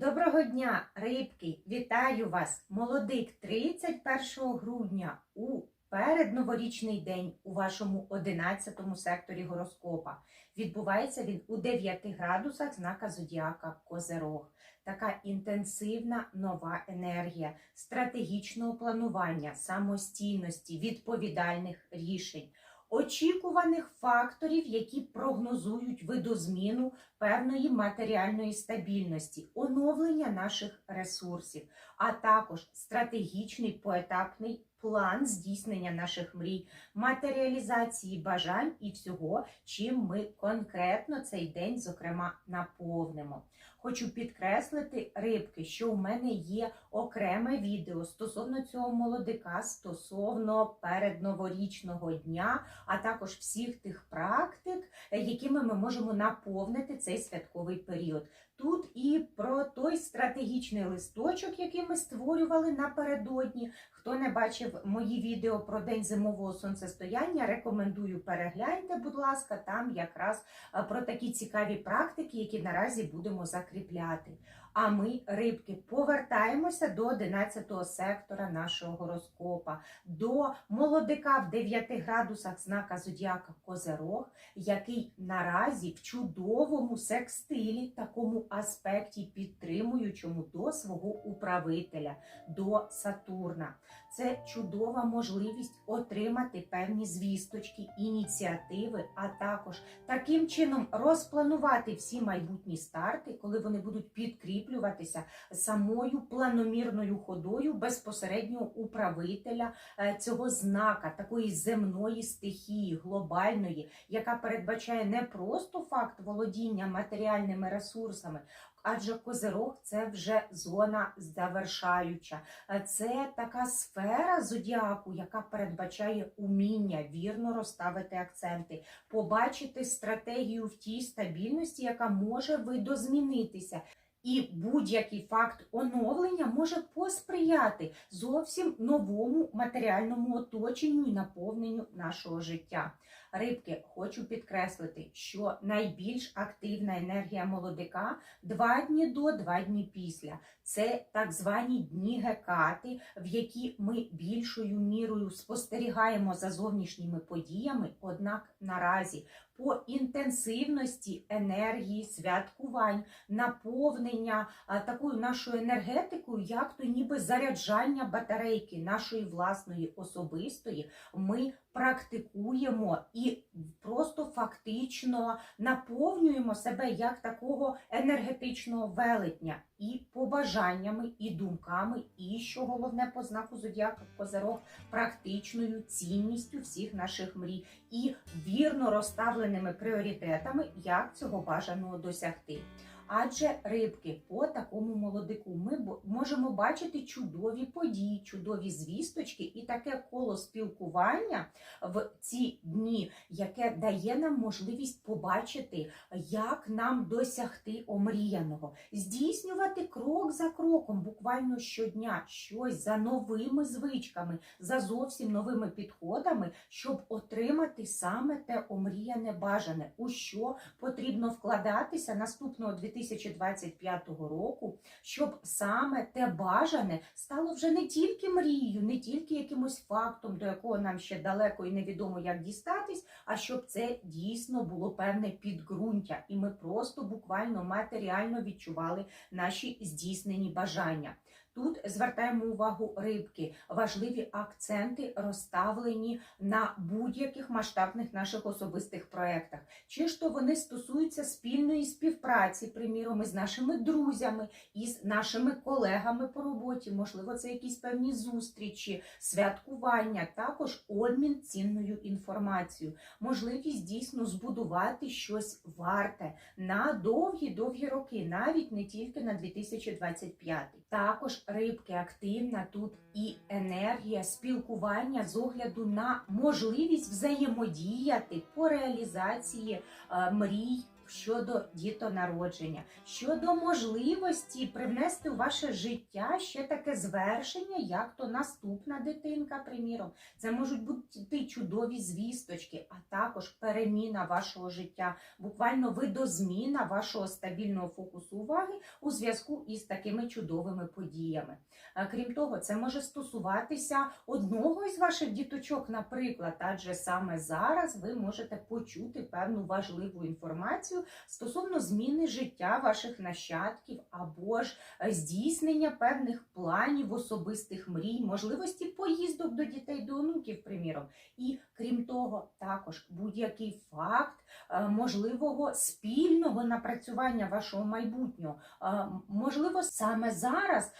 Доброго дня, рибки! Вітаю вас! Молодик 31 грудня у передноворічний день у вашому 11 секторі гороскопа. Відбувається він у 9 градусах знака зодіака Козерог. Така інтенсивна нова енергія стратегічного планування, самостійності, відповідальних рішень. Очікуваних факторів, які прогнозують видозміну певної матеріальної стабільності, оновлення наших ресурсів, а також стратегічний поетапний план здійснення наших мрій, матеріалізації бажань і всього, чим ми конкретно цей день, зокрема, наповнимо. Хочу підкреслити рибки, що у мене є окреме відео стосовно цього молодика, стосовно передноворічного дня, а також всіх тих практик, е, якими ми можемо наповнити цей святковий період. Тут і про той стратегічний листочок, який ми створювали напередодні. Хто не бачив мої відео про день зимового сонцестояння, рекомендую перегляньте, будь ласка, там якраз е, про такі цікаві практики, які наразі будемо закріпляти. А ми, рибки, повертаємося до 11 сектора нашого гороскопа, до молодика в 9 градусах знака зодіака Козерог, який наразі в чудовому секстилі, такому аспекті підтримуючому до свого управителя, до Сатурна. Це чудова можливість отримати певні звісточки, ініціативи, а також таким чином розпланувати всі майбутні старти, коли вони будуть підкріплюватися самою планомірною ходою безпосереднього управителя е, цього знака, такої земної стихії, глобальної, яка передбачає не просто факт володіння матеріальними ресурсами. Адже козирог це вже зона завершаюча. Е, Це така сфера зодіаку, яка передбачає уміння вірно розставити акценти, побачити стратегію в тій стабільності, яка може видозмінитися. І будь-який факт оновлення може посприяти зовсім новому матеріальному оточенню і наповненню нашого життя. Рибки, хочу підкреслити, що найбільш активна енергія молодика два дні до, два дні після. Це так звані дні гекати, в які ми більшою мірою спостерігаємо за зовнішніми подіями, однак наразі по інтенсивності енергії, святкувань, наповнення такою нашою енергетикою, як то ніби заряджання батарейки нашої власної особистої, ми практикуємо і просто фактично наповнюємо себе як такого енергетичного велетня і побажаннями, і думками, і що головне по знаку зодіака Козирог, практичною цінністю всіх наших мрій. І вірно розставленими пріоритетами, як цього бажаного досягти. Адже рибки по такому молодику. Ми можемо бачити чудові події, чудові звісточки і таке коло спілкування в ці дні, яке дає нам можливість побачити, як нам досягти омріяного, здійснювати крок за кроком, буквально щодня щось за новими звичками, за зовсім новими підходами, щоб отримати саме те омріяне бажане, у що потрібно вкладатися наступного 2025 року, щоб саме те бажане стало вже не тільки мрією, не тільки якимось фактом, до якого нам ще далеко і невідомо як дістатись, а щоб це дійсно було певне підґрунтя, і ми просто буквально матеріально відчували наші здійснені бажання. Тут звертаємо увагу рибки, важливі акценти розставлені на будь-яких масштабних наших особистих проєктах. Чи ж то вони стосуються спільної співпраці, приміром, із нашими друзями, із нашими колегами по роботі, можливо, це якісь певні зустрічі, святкування, також обмін цінною інформацією, можливість дійсно збудувати щось варте на довгі-довгі роки, навіть не тільки на 2025. Також рибки активна тут і енергія спілкування з огляду на можливість взаємодіяти по реалізації е, мрій. Щодо дітонародження, щодо можливості привнести у ваше життя ще таке звершення, як то наступна дитинка, приміром. Це можуть бути чудові звісточки, а також переміна вашого життя, буквально видозміна вашого стабільного фокусу уваги у зв'язку із такими чудовими подіями. Крім того, це може стосуватися одного із ваших діточок, наприклад, адже саме зараз ви можете почути певну важливу інформацію стосовно зміни життя ваших нащадків або ж е, здійснення певних планів, особистих мрій, можливості поїздок до дітей, до онуків, приміром. І крім того, також будь-який факт е, можливого спільного напрацювання вашого майбутнього. Е, Можливо, саме зараз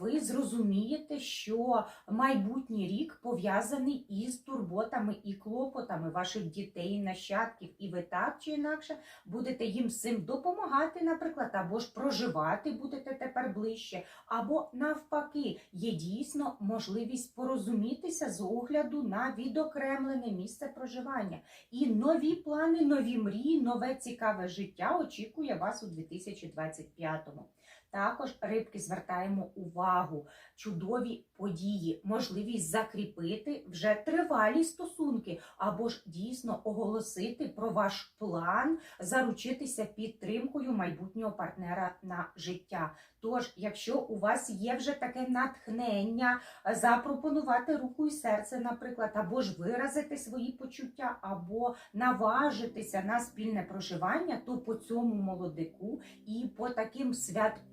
ви зрозумієте, що майбутній рік пов'язаний із турботами і клопотами ваших дітей, нащадків, і ви так чи інакше будете їм цим допомагати, наприклад, або ж проживати будете тепер ближче, або навпаки, є дійсно можливість порозумітися з огляду на відокремлене місце проживання. І нові плани, нові мрії, нове цікаве життя очікує вас у 2025-му. Також рибки звертаємо увагу, чудові події, можливість закріпити вже тривалі стосунки, або ж дійсно оголосити про ваш план, заручитися підтримкою майбутнього партнера на життя. Тож, якщо у вас є вже таке натхнення е, запропонувати руку і серце, наприклад, або ж виразити свої почуття, або наважитися на спільне проживання, то по цьому молодику і по таким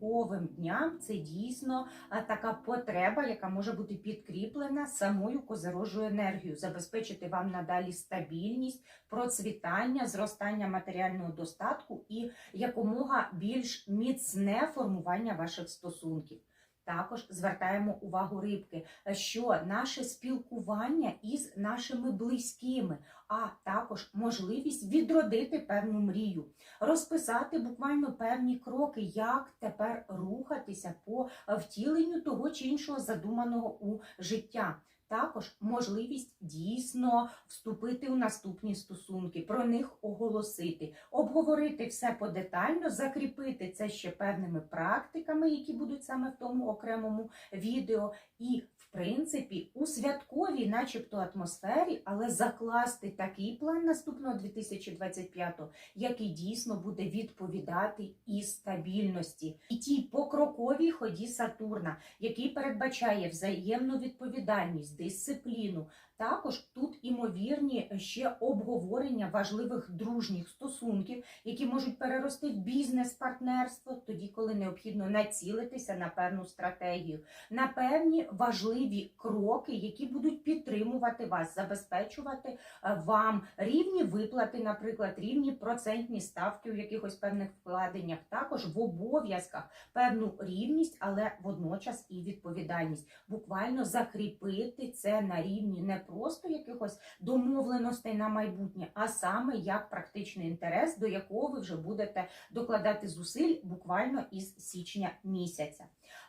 святковим дням це дійсно така потреба, яка може бути підкріплена самою козорожою енергією, забезпечити вам надалі стабільність, процвітання, зростання матеріального достатку і якомога більш міцне формування ваших стосунків. Також звертаємо увагу рибки, що наше спілкування із нашими близькими, а також можливість відродити певну мрію, розписати буквально певні кроки, як тепер рухатися по втіленню того чи іншого задуманого у життя. Також можливість дійсно вступити у наступні стосунки, про них оголосити, обговорити все подетально, закріпити це ще певними практиками, які будуть саме в тому окремому відео, і, в принципі, у святковій, начебто, атмосфері, але закласти такий план наступного 2025-го, який дійсно буде відповідати і стабільності, і тій покроковій ході Сатурна, який передбачає взаємну відповідальність, дисципліну. Також тут імовірні ще обговорення важливих дружніх стосунків, які можуть перерости в бізнес-партнерство, тоді, коли необхідно націлитися на певну стратегію, на певні важливі кроки, які будуть підтримувати вас, забезпечувати е, вам рівні виплати, наприклад, рівні процентні ставки у якихось певних вкладеннях, також в обов'язках певну рівність, але водночас і відповідальність. Буквально закріпити це на рівні не просто якихось домовленостей на майбутнє, а саме як практичний інтерес, до якого ви вже будете докладати зусиль буквально із січня місяця.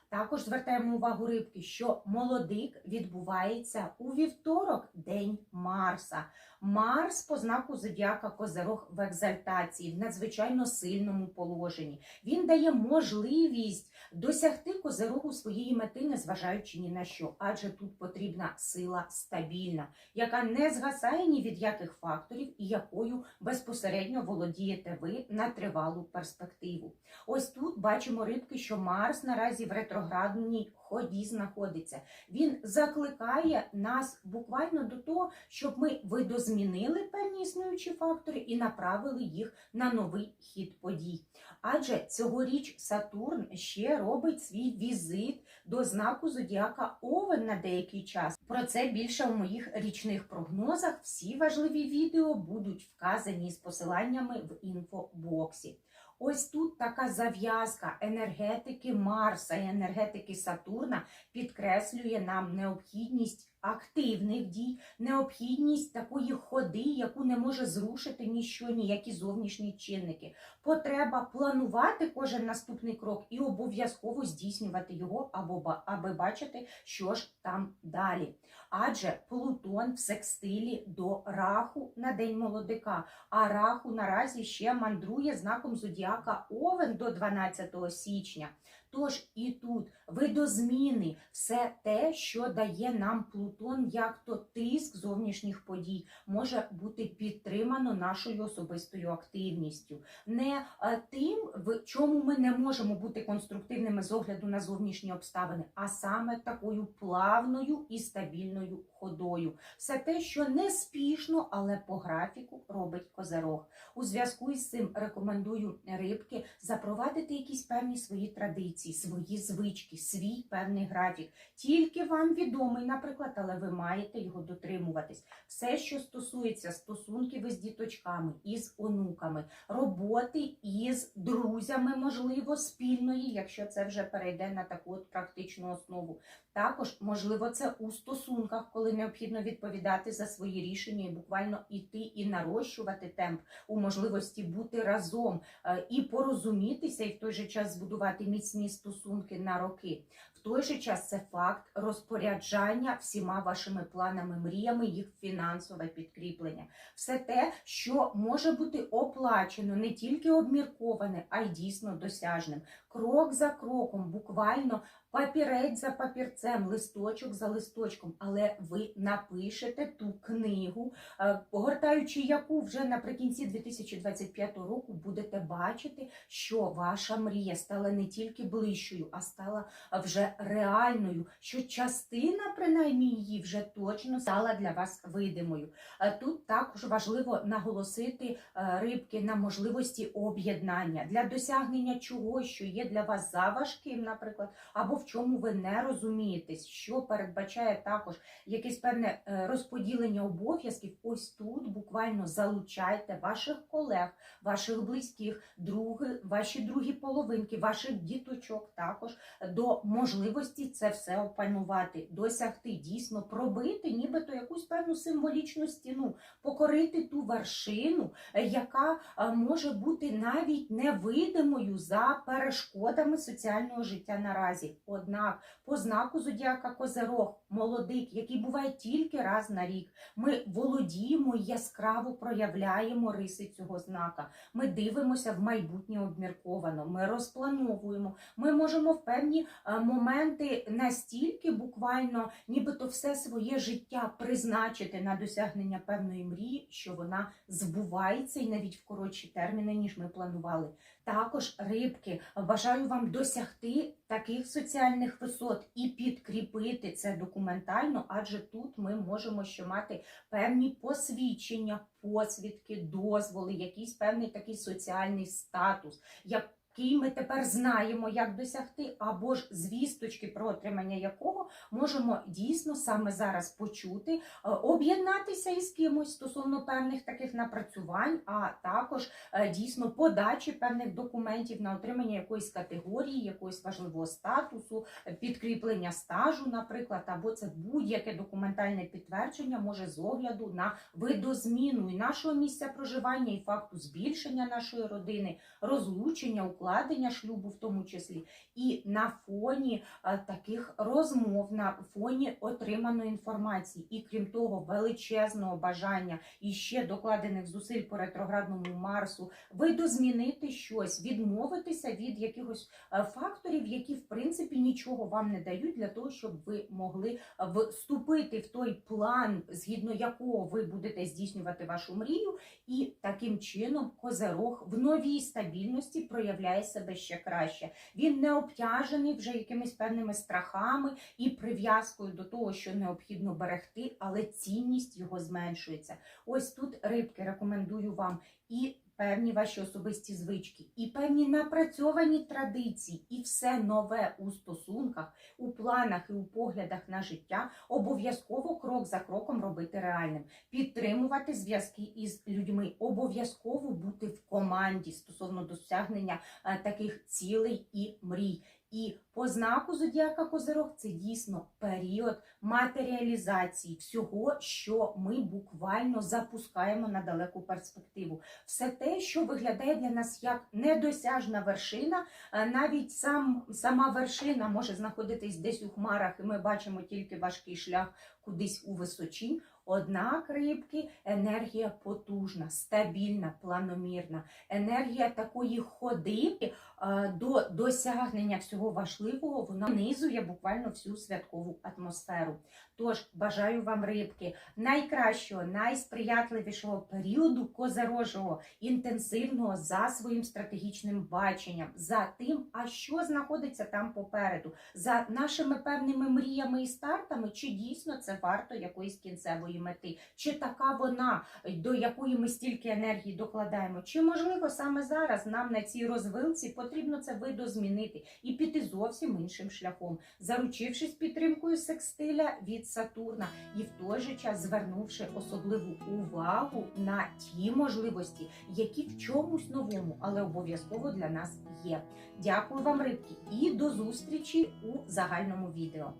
Також звертаємо увагу рибки, що молодик відбувається у вівторок, день Марса. Марс по знаку зодіака Козирог в екзальтації, в надзвичайно сильному положенні. Він дає можливість досягти козирогу своєї мети, незважаючи ні на що, адже тут потрібна сила стабільна, яка не згасає ні від яких факторів і якою безпосередньо володієте ви на тривалу перспективу. Ось тут бачимо рибки, що Марс наразі в ретроградній ході знаходиться. Він закликає нас буквально до того, щоб ми видозмінили певні існуючі фактори і направили їх на новий хід подій. Адже цьогоріч Сатурн ще робить свій візит до знаку зодіака Овен на деякий час. Про це більше у моїх річних прогнозах. Всі важливі відео будуть вказані з посиланнями в інфобоксі. Ось тут така зав'язка енергетики Марса і енергетики Сатурна підкреслює нам необхідність активних дій, необхідність такої ходи, яку не може зрушити ніщо, ніякі зовнішні чинники. Потреба планувати кожен наступний крок і обов'язково здійснювати його, або аби бачити, що ж там далі. Адже Плутон в секстилі до раху на день молодика, а раху наразі ще мандрує знаком зодіака Овен до 12 січня. Тож і тут видозміни, все те, що дає нам Плутон, як то тиск зовнішніх подій, може бути підтримано нашою особистою активністю. Не е, тим, в чому ми не можемо бути конструктивними з огляду на зовнішні обставини, а саме такою плавною і стабільною ходою. Все те, що не спішно, але по графіку робить козерог. У зв'язку із цим рекомендую рибки запровадити якісь певні свої традиції, свої звички, свій певний графік. Тільки вам відомий, наприклад, але ви маєте його дотримуватись. Все, що стосується стосунків із діточками, із онуками, роботи із друзями, можливо, спільної, якщо це вже перейде на таку от практичну основу. Також, можливо, це у стосунках, коли необхідно відповідати за свої рішення і буквально іти і нарощувати темп у можливості бути разом е, і порозумітися, і в той же час збудувати міцні стосунки на роки. В той же час це факт розпоряджання всіма вашими планами, мріями, їх фінансове підкріплення. Все те, що може бути оплачено, не тільки обмірковане, а й дійсно досяжним. Крок за кроком, буквально папірець за папірцем, листочок за листочком, але ви напишете ту книгу, е, погортаючи яку вже наприкінці 2025 року будете бачити, що ваша мрія стала не тільки ближчою, а стала вже реальною, що частина, принаймні, її вже точно стала для вас видимою. Е, Тут також важливо наголосити е, рибки на можливості об'єднання для досягнення чогось, що є для вас заважким, наприклад, або в чому ви не розумієтесь, що передбачає також якесь певне е, розподілення обов'язків. Ось тут буквально залучайте ваших колег, ваших близьких, други, ваші другі половинки, ваших діточок також до можливості це все опанувати, досягти, дійсно пробити, нібито якусь певну символічну стіну, покорити ту вершину, е, яка е, може бути навіть невидимою за перешкодами соціального життя наразі. Однак, по знаку зодіака Козерог, молодик, який буває тільки раз на рік, ми володіємо і яскраво проявляємо риси цього знака. Ми дивимося в майбутнє обмірковано, ми розплановуємо. Ми можемо в певні е, моменти настільки буквально, нібито все своє життя призначити на досягнення певної мрії, що вона збувається і навіть в коротші терміни, ніж ми планували. Також рибки бажаю вам досягти таких соціальних висот і підкріпити це документально, адже тут ми можемо ще мати певні посвідчення, посвідки, дозволи, якийсь певний такий соціальний статус. Який ми тепер знаємо, як досягти, або ж звісточки, про отримання якого можемо дійсно саме зараз почути, е, об'єднатися із кимось стосовно певних таких напрацювань, а також е, дійсно подачі певних документів на отримання якоїсь категорії, якогось важливого статусу, підкріплення стажу, наприклад, або це будь-яке документальне підтвердження може з огляду на видозміну і нашого місця проживання, і факту збільшення нашої родини, розлучення, укладення шлюбу, в тому числі, і на фоні е, таких розмов, на фоні отриманої інформації, і крім того, величезного бажання і ще докладених зусиль по ретроградному Марсу, видозмінити щось, відмовитися від якихось е, факторів, які в принципі нічого вам не дають для того, щоб ви могли е, вступити в той план, згідно якого ви будете здійснювати вашу мрію, і таким чином козерог в новій стабільності проявляє себе ще краще. Він не обтяжений вже якимись певними страхами і прив'язкою до того, що необхідно берегти, але цінність його зменшується. Ось тут рибки рекомендую вам і певні ваші особисті звички, і певні напрацьовані традиції, і все нове у стосунках, у планах і у поглядах на життя обов'язково крок за кроком робити реальним, підтримувати зв'язки із людьми, обов'язково бути в команді стосовно досягнення е, таких цілей і мрій. І по знаку зодіака Козирог це дійсно період матеріалізації всього, що ми буквально запускаємо на далеку перспективу. Все те, що виглядає для нас як недосяжна вершина, навіть сам сама вершина може знаходитись десь у хмарах, і ми бачимо тільки важкий шлях кудись у височінь. Однак рибки енергія потужна, стабільна, планомірна, енергія такої ходи е, до досягнення всього важливого, вона низує буквально всю святкову атмосферу. Тож бажаю вам рибки найкращого, найсприятливішого періоду козерожого, інтенсивного за своїм стратегічним баченням, за тим, а що знаходиться там попереду, за нашими певними мріями і стартами, чи дійсно це варто якоїсь кінцевої мети, чи така вона, до якої ми стільки енергії докладаємо, чи можливо саме зараз нам на цій розвилці потрібно це видозмінити і піти зовсім іншим шляхом, заручившись підтримкою секстиля від Сатурна і в той же час звернувши особливу увагу на ті можливості, які в чомусь новому, але обов'язково для нас є. Дякую вам, рибки, і до зустрічі у загальному відео.